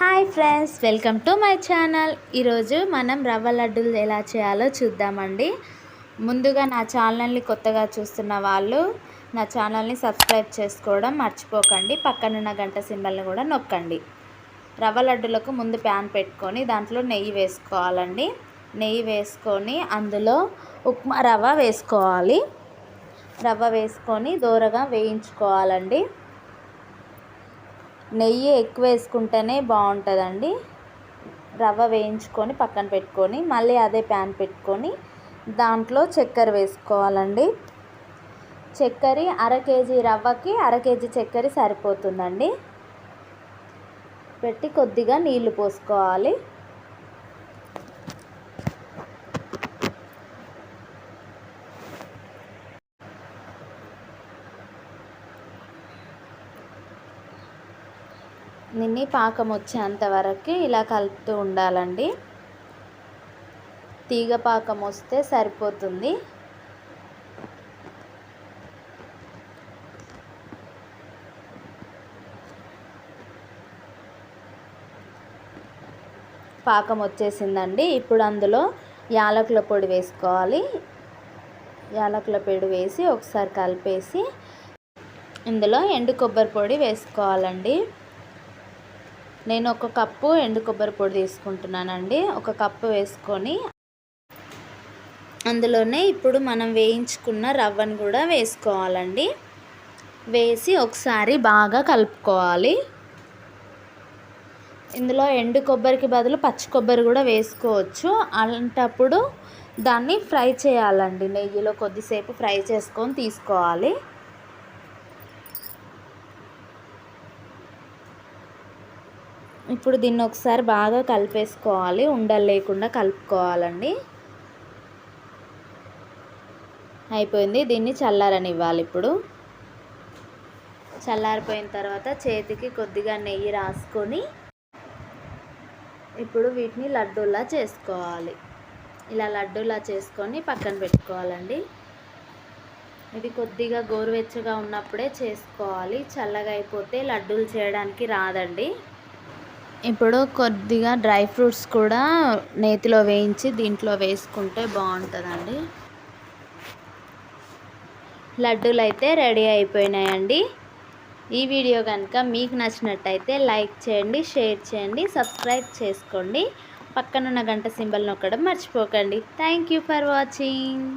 Hi friends welcome to my channel. ఈరోజు మనం రవ్వ లడ్డూలు ఎలా చేయాలో చూద్దామండి. ముందుగా నా ఛానల్ని కొత్తగా చూస్తున్న వాళ్ళు నా ఛానల్ని సబ్స్క్రైబ్ చేసుకోవడం మర్చిపోకండి. పక్కనున్న గంట సింబల్ని కూడా నొక్కండి. రవ్వ లడ్డులకు ముందు ప్యాన్ పెట్టుకొని దాంట్లో నెయ్యి వేసుకోవాలండి. నెయ్యి వేసుకొని అందులో ఉప్మా రవ్వ వేసుకోవాలి. రవ్వ వేసుకొని దూరగా వేయించుకోవాలండి. నెయ్యి ఎక్కువ వేసుకుంటేనే బాగుంటుందండి. రవ్వ వేయించుకొని పక్కన పెట్టుకొని మళ్ళీ అదే ప్యాన్ పెట్టుకొని దాంట్లో చక్కెర వేసుకోవాలండి. చక్కెర అర కేజీ రవ్వకి అర కేజీ చక్కెర సరిపోతుందండి. పెట్టి కొద్దిగా నీళ్ళు పోసుకోవాలి. నిన్నీ పాకం వచ్చేంత వరకు ఇలా కలుపుతూ ఉండాలండి. తీగ పాకం వస్తే సరిపోతుంది. పాకం వచ్చేసిందండి. ఇప్పుడు అందులో యాలకుల పొడి వేసుకోవాలి. యాలకుల పొడి వేసి ఒకసారి కలిపేసి ఇందులో ఎండు కొబ్బరి పొడి వేసుకోవాలండి. నేను ఒక కప్పు ఎండు కొబ్బరి పొడి తీసుకుంటున్నానండి. ఒక కప్పు వేసుకొని అందులోనే ఇప్పుడు మనం వేయించుకున్న రవ్వను కూడా వేసుకోవాలండి. వేసి ఒకసారి బాగా కలుపుకోవాలి. ఇందులో ఎండు కొబ్బరికి బదులు పచ్చి కొబ్బరి కూడా వేసుకోవచ్చు. అలాంటప్పుడు దాన్ని ఫ్రై చేయాలండి. నెయ్యిలో కొద్దిసేపు ఫ్రై చేసుకొని తీసుకోవాలి. ఇప్పుడు దీన్ని ఒకసారి బాగా కలిపేసుకోవాలి. ఉండలు లేకుండా కలుపుకోవాలండి. అయిపోయింది. దీన్ని చల్లారనివ్వాలి ఇప్పుడు. చల్లారిపోయిన తర్వాత చేతికి కొద్దిగా నెయ్యి రాసుకొని ఇప్పుడు వీటిని లడ్డూలా చేసుకోవాలి. ఇలా లడ్డూలా చేసుకొని పక్కన పెట్టుకోవాలండి. ఇది కొద్దిగా గోరువెచ్చగా ఉన్నప్పుడే చేసుకోవాలి. చల్లగా అయిపోతే లడ్డూలు చేయడానికి రాదండి. ఇప్పుడు కొద్దిగా డ్రై ఫ్రూట్స్ కూడా నేతిలో వేయించి దీంట్లో వేసుకుంటే బాగుంటుందండి. లడ్డూలు అయితే రెడీ అయిపోయినాయండి. ఈ వీడియో కనుక మీకు నచ్చినట్టయితే లైక్ చేయండి షేర్ చేయండి సబ్స్క్రైబ్ చేసుకోండి. పక్కనున్న గంట సింబల్ నొక్కడం మర్చిపోకండి. Thank you for watching.